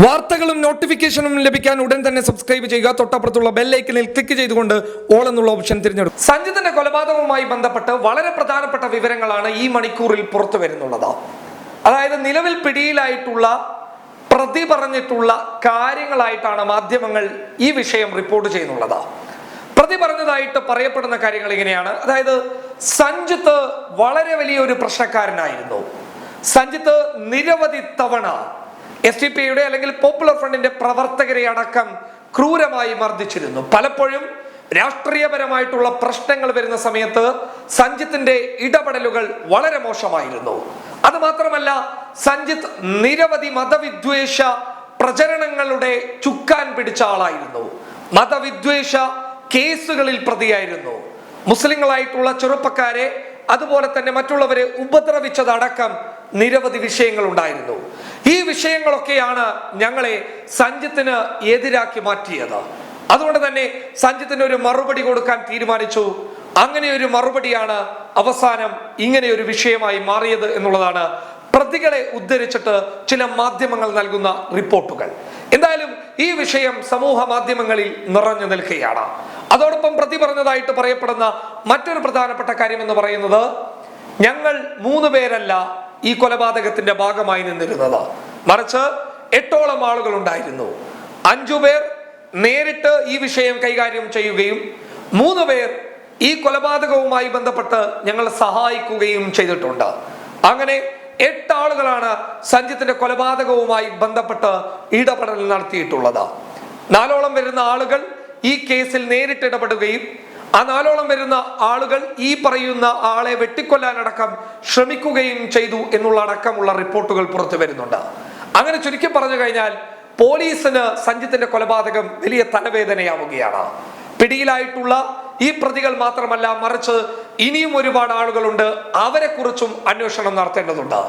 വാർത്തകളും നോട്ടിഫിക്കേഷനും ലഭിക്കാൻ ഉടൻ തന്നെ സബ്സ്ക്രൈബ് ചെയ്യുക. തൊട്ടപ്പുറത്തുള്ള ബെല്ലൈക്കനിൽ ക്ലിക്ക് ചെയ്തുകൊണ്ട് ഓൾ എന്നുള്ള ഓപ്ഷൻ തിരഞ്ഞെടുക്കും സഞ്ജിത്തിന്റെ കൊലപാതകവുമായി ബന്ധപ്പെട്ട് വളരെ പ്രധാനപ്പെട്ട വിവരങ്ങളാണ് ഈ മണിക്കൂറിൽ പുറത്തു വരുന്നുള്ളത്. അതായത് നിലവിൽ പിടിയിലായിട്ടുള്ള പ്രതി പറഞ്ഞിട്ടുള്ള കാര്യങ്ങളായിട്ടാണ് മാധ്യമങ്ങൾ ഈ വിഷയം റിപ്പോർട്ട് ചെയ്യുന്നുള്ളത്. പ്രതി പറഞ്ഞതായിട്ട് പറയപ്പെടുന്ന കാര്യങ്ങൾ ഇങ്ങനെയാണ്. അതായത് സഞ്ജിത്ത് വളരെ വലിയൊരു പ്രശ്നക്കാരനായിരുന്നു. സഞ്ജിത്ത് നിരവധി തവണ എസ് ഡി പിയുടെ അല്ലെങ്കിൽ പോപ്പുലർ ഫ്രണ്ടിന്റെ പ്രവർത്തകരെ അടക്കം ക്രൂരമായി മർദ്ദിച്ചിരുന്നു. പലപ്പോഴും രാഷ്ട്രീയപരമായിട്ടുള്ള പ്രശ്നങ്ങൾ വരുന്ന സമയത്ത് സഞ്ജിത്തിന്റെ ഇടപെടലുകൾ വളരെ മോശമായിരുന്നു. അത് മാത്രമല്ല സഞ്ജിത്ത് നിരവധി മതവിദ്വേഷ പ്രചരണങ്ങളുടെ ചുക്കാൻ പിടിച്ച ആളായിരുന്നു. മതവിദ്വേഷ കേസുകളിൽ പ്രതിയായിരുന്നു. മുസ്ലിങ്ങളായിട്ടുള്ള ചെറുപ്പക്കാരെ അതുപോലെ തന്നെ മറ്റുള്ളവരെ ഉപദ്രവിച്ചതടക്കം നിരവധി വിഷയങ്ങൾ ഉണ്ടായിരുന്നു. ഈ വിഷയങ്ങളൊക്കെയാണ് ഞങ്ങളെ സഞ്ജിത്തിന് എതിരാക്കി മാറ്റിയത്. അതുകൊണ്ട് തന്നെ സഞ്ജിത്തിന് ഒരു മറുപടി കൊടുക്കാൻ തീരുമാനിച്ചു. അങ്ങനെ ഒരു മറുപടിയാണ് അവസാനം ഇങ്ങനെ ഒരു വിഷയമായി മാറിയത് എന്നുള്ളതാണ്. പ്രതികളെ ഉദ്ധരിച്ചിട്ട് ചില മാധ്യമങ്ങൾ നൽകുന്ന റിപ്പോർട്ടുകൾ. എന്തായാലും ഈ വിഷയം സമൂഹ മാധ്യമങ്ങളിൽ നിറഞ്ഞു നിൽക്കുകയാണ്. അതോടൊപ്പം പ്രതി പറഞ്ഞതായിട്ട് പറയപ്പെടുന്ന മറ്റൊരു പ്രധാനപ്പെട്ട കാര്യം എന്ന് പറയുന്നത് ഞങ്ങൾ മൂന്ന് പേരല്ല ഈ കൊലപാതകത്തിന്റെ ഭാഗമായി നിന്നിരുന്നത്. മറിച്ച് എട്ടോളം ആളുകൾ ഉണ്ടായിരുന്നു. അഞ്ചു പേർ നേരിട്ട് ഈ വിഷയം കൈകാര്യം ചെയ്യുകയും മൂന്ന് പേർ ഈ കൊലപാതകവുമായി ബന്ധപ്പെട്ട് ഞങ്ങൾ സഹായിക്കുകയും ചെയ്തിട്ടുണ്ട്. അങ്ങനെ എട്ട് ആളുകളാണ് സഞ്ജിത്തിന്റെ കൊലപാതകവുമായി ബന്ധപ്പെട്ട് ഇടപെടൽ നടത്തിയിട്ടുള്ളത്. നാലോളം വരുന്ന ആളുകൾ ഈ കേസിൽ നേരിട്ട് ഇടപെടുകയും ആ നാലോളം വരുന്ന ആളുകൾ ഈ പറയുന്ന ആളെ വെട്ടിക്കൊല്ലാനടക്കം ശ്രമിക്കുകയും ചെയ്തു എന്നുള്ള അടക്കമുള്ള റിപ്പോർട്ടുകൾ പുറത്തു വരുന്നുണ്ട്. അങ്ങനെ ചുരുക്കി പറഞ്ഞു കഴിഞ്ഞാൽ പോലീസിന് സഞ്ജിത്തിന്റെ കൊലപാതകം വലിയ തലവേദനയാവുകയാണ്. പിടിയിലായിട്ടുള്ള ഈ പ്രതികൾ മാത്രമല്ല മറിച്ച് ഇനിയും ഒരുപാട് ആളുകളുണ്ട് അവരെ കുറിച്ചും അന്വേഷണം നടത്തേണ്ടതുണ്ട്.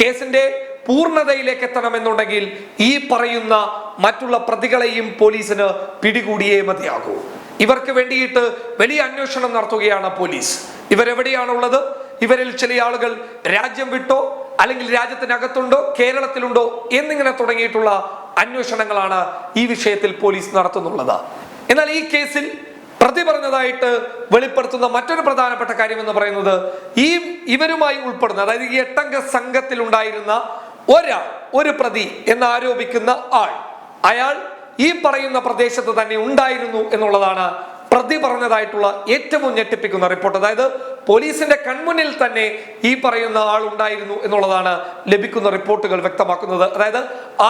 കേസിന്റെ പൂർണതയിലേക്ക് എത്തണമെന്നുണ്ടെങ്കിൽ ഈ പറയുന്ന മറ്റുള്ള പ്രതികളെയും പോലീസിന് പിടികൂടിയേ മതിയാകൂ. ഇവർക്ക് വേണ്ടിയിട്ട് വലിയ അന്വേഷണം നടത്തുകയാണ് പോലീസ്. ഇവരെവിടെയാണുള്ളത്? ഇവരിൽ ചില ആളുകൾ രാജ്യം വിട്ടോ അല്ലെങ്കിൽ രാജ്യത്തിനകത്തുണ്ടോ കേരളത്തിലുണ്ടോ എന്നിങ്ങനെ തുടങ്ങിയിട്ടുള്ള അന്വേഷണങ്ങളാണ് ഈ വിഷയത്തിൽ പോലീസ് നടത്തുന്നുള്ളത്. എന്നാൽ ഈ കേസിൽ പ്രതി പറഞ്ഞതായിട്ട് വെളിപ്പെടുത്തുന്ന മറ്റൊരു പ്രധാനപ്പെട്ട കാര്യം എന്ന് പറയുന്നത് ഈ ഇവരുമായി ഉൾപ്പെടുന്ന അതായത് ഈ എട്ടംഗ സംഘത്തിൽ ഉണ്ടായിരുന്ന ഒരാൾ ഒരു പ്രതി എന്ന് ആരോപിക്കുന്ന ആൾ. അയാൾ ഈ പറയുന്ന പ്രദേശത്ത് തന്നെ ഉണ്ടായിരുന്നു എന്നുള്ളതാണ് പ്രതി പറഞ്ഞതായിട്ടുള്ള ഏറ്റവും ഞെട്ടിപ്പിക്കുന്ന റിപ്പോർട്ട്. അതായത് പോലീസിന്റെ കൺമുന്നിൽ തന്നെ ഈ പറയുന്ന ആൾ ഉണ്ടായിരുന്നു എന്നുള്ളതാണ് ലഭിക്കുന്ന റിപ്പോർട്ടുകൾ വ്യക്തമാക്കുന്നത്. അതായത്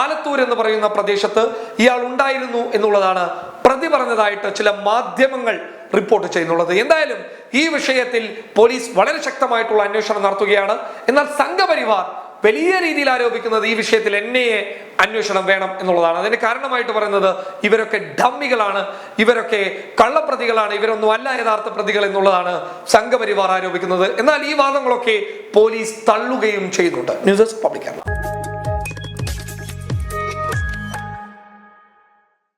ആലത്തൂർ എന്ന് പറയുന്ന പ്രദേശത്ത് ഇയാൾ ഉണ്ടായിരുന്നു എന്നുള്ളതാണ് പ്രതി പറഞ്ഞതായിട്ട് ചില മാധ്യമങ്ങൾ റിപ്പോർട്ട് ചെയ്യുന്നുള്ളത്. എന്തായാലും ഈ വിഷയത്തിൽ പോലീസ് വളരെ ശക്തമായിട്ടുള്ള അന്വേഷണം നടത്തുകയാണ്. എന്നാൽ സംഘപരിവാർ വലിയ രീതിയിൽ ആരോപിക്കുന്നത് ഈ വിഷയത്തിൽ എന്നെയെ അന്വേഷണം വേണം എന്നുള്ളതാണ്. അതിന് കാരണമായിട്ട് പറയുന്നത് ഇവരൊക്കെ ഡമ്മികളാണ് ഇവരൊക്കെ കള്ളപ്രതികളാണ് ഇവരൊന്നും അല്ല യഥാർത്ഥ പ്രതികൾ എന്നുള്ളതാണ് സംഘപരിവാർ ആരോപിക്കുന്നത്. എന്നാൽ ഈ വാദങ്ങളൊക്കെ പോലീസ് തള്ളുകയും ചെയ്യുന്നുണ്ട്. News desk